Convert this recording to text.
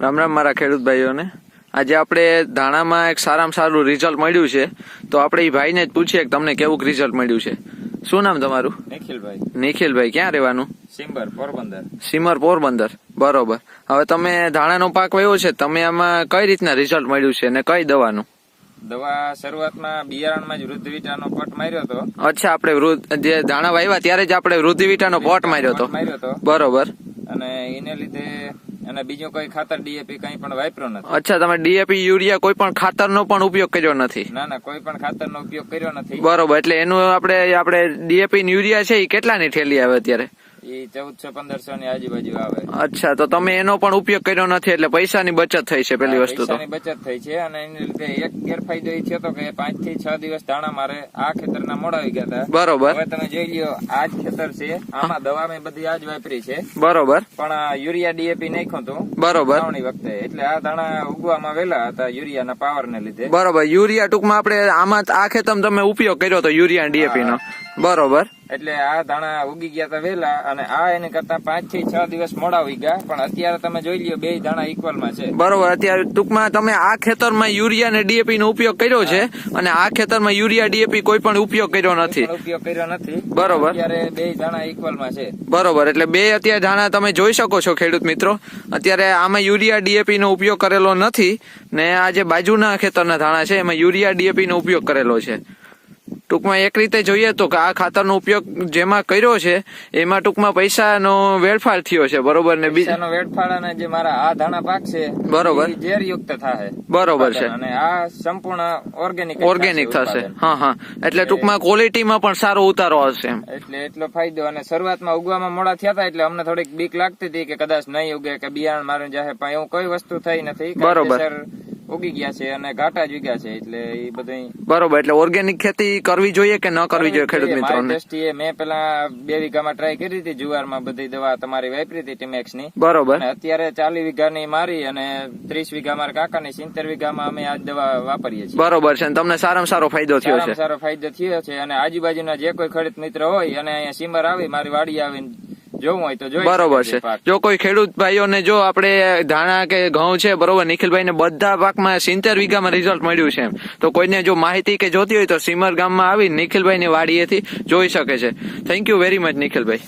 રામ રામ મારા ખેડૂત ભાઈઓને. આજે આપણે ધાણામાં એક સારામાં સારું રિઝલ્ટ મળ્યું છે. તો આપણે એ ભાઈને જ પૂછીએ કે તમને કેવું રિઝલ્ટ મળ્યું છે. શું નામ તમારું? નિખિલભાઈ. નિખિલભાઈ ક્યાં રહેવાનું? સિમર પોરબંદર. સિમર પોરબંદર. બરોબર. હવે તમે ધાણાનો પાક વાવ્યો છે. તમે આમાં કઈ રીતના રિઝલ્ટ મળ્યું છે અને કઈ દવાનું? દવા શરૂઆતમાં બિયારણમાં જ વૃદ્ધ વિટાનો પટ માર્યો હતો. અચ્છા આપણે જે ધાણા વાવ્યા ત્યારે જ આપણે વૃદ્ધિવિટાનો પોટ માર્યો હતો. માર્યો હતો. બરોબર. અને એને લીધે અને બીજું કોઈ ખાતર ડીએપી કઈ પણ વાપર્યો નથી. અચ્છા તમે ડીએપી યુરિયા કોઈ પણ ખાતરનો પણ ઉપયોગ કર્યો નથી? ના ના કોઈ પણ ખાતરનો ઉપયોગ કર્યો નથી. બરોબર એટલે એનું આપણે આપણે ડીએપી યુરિયા છે એ કેટલાની થેલી આવે અત્યારે? એ ચૌદસો પંદરસો ની આજુબાજુ આવે. અચ્છા તો તમે એનો પણ ઉપયોગ કર્યો નથી એટલે પૈસાની બચત થઈ છે પેલી વસ્તુ તો. બચત થઈ છે અને એને લીધે એક ગેરફાયદો એ થયો હતો કે પાંચથી છ દિવસ દાણા મારે આ ખેતરના મોડાવી ગયા હતા. બરોબર. હવે તમે જોઈ લ્યો આ જ ખેતર છે. આમાં દવા મેં બધી આજ વાપરી છે. બરોબર. પણ આ યુરિયા ડીએપી નાખ્યું હતું બરોબર. વખતે. એટલે આ દાણા ઉગવામાં વેલા હતા યુરિયાના પાવર ને લીધે. બરોબર. યુરિયા ટૂંકમાં આપણે આમાં આ ખેતમ તમે ઉપયોગ કર્યો તો યુરિયા ડીએપી નો બરોબર. એટલે આ ધાણા ઉગી ગયા હતા વેલા અને આ એને કરતા પાંચથી છ દિવસ મોડા ઉગી ગયા પણ અત્યારે તમે જોઈ લ્યો બે ધાણા ઇક્વલમાં છે. બરોબર અત્યારે ટૂંકમાં તમે આ ખેતરમાં યુરિયા અને ડીએપી નો ઉપયોગ કર્યો છે અને આ ખેતરમાં યુરિયા ડીએપી કોઈ પણ ઉપયોગ કર્યો નથી. ઉપયોગ કર્યો નથી. બરોબર. અત્યારે બે ધાણા ઇક્વલમાં છે. બરોબર એટલે બે અત્યારે ધાણા તમે જોઈ શકો છો ખેડૂત મિત્રો. અત્યારે આમાં યુરિયા ડીએપી નો ઉપયોગ કરેલો નથી ને આ જે બાજુના ખેતરના ધાણા છે એમાં યુરિયા ડીએપી નો ઉપયોગ કરેલો છે. ટૂંકમાં એક રીતે જોઈએ તો કે આ ખાતરનો ઉપયોગ જેમાં કર્યો છે એમાં ટૂંકમાં પૈસાનો વેડફાળ થયો છે બરોબર ને બીજાનો વેડફાળ અને જે મારા આ ધાણા પાક છે બરોબર. ઝેરયુક્ત થાય બરોબર છે. અને આ સંપૂર્ણ ઓર્ગેનિક ઓર્ગેનિક થશે હા હા. એટલે ટૂંકમાં ક્વોલિટીમાં પણ સારો ઉતારો હશે એટલે એટલો ફાયદો. અને શરૂઆતમાં ઉગવામાં મોડા થયા હતા એટલે અમને થોડીક બીક લાગતી હતી કે કદાચ નહીં ઉગે કે બિયારણ મારું જાહે. પણ એવું કોઈ વસ્તુ થઈ નથી. બરોબર. ઉગી ગયા છે અને ઘાટા જ ઉગ્યા છે એટલે એ બધું બરોબર એટલે ઓર્ગેનિક ખેતી કરવી જોઈએ કે ન કરવી જોઈએ ખેડૂત મિત્રો દ્રષ્ટિએ મેં પેલા બે વીઘામાં ટ્રાય કરી હતી જુવારમાં બધી દવા તમારી વાપરી હતી ટીમેક્સની. બરોબર. અત્યારે ચાલીસ વીઘાની મારી અને ત્રીસ વીઘા મારા કાકાની સિત્તેર વીઘામાં અમે આ દવા વાપરીએ છીએ. બરોબર છે તમને સારામાં સારો ફાયદો થયો છે. સારો ફાયદો થયો છે અને આજુબાજુના જે કોઈ ખેડૂત મિત્ર હોય અને અહીંયા સીમર આવી મારી વાડી આવીને જોવું હોય તો જોઈ બરોબર છે જો કોઈ ખેડૂત ભાઈઓને જો આપણે ધાણા કે ઘઉં છે બરોબર નિખિલભાઈ ને બધા પાકમાં સિત્તેર વીઘામાં રિઝલ્ટ મળ્યું છે એમ. તો કોઈને જો માહિતી કે જોતી હોય તો સીમર ગામમાં આવી નિખિલભાઈ ની વાડીએથી જોઈ શકે છે. Thank you very much નિખિલભાઈ.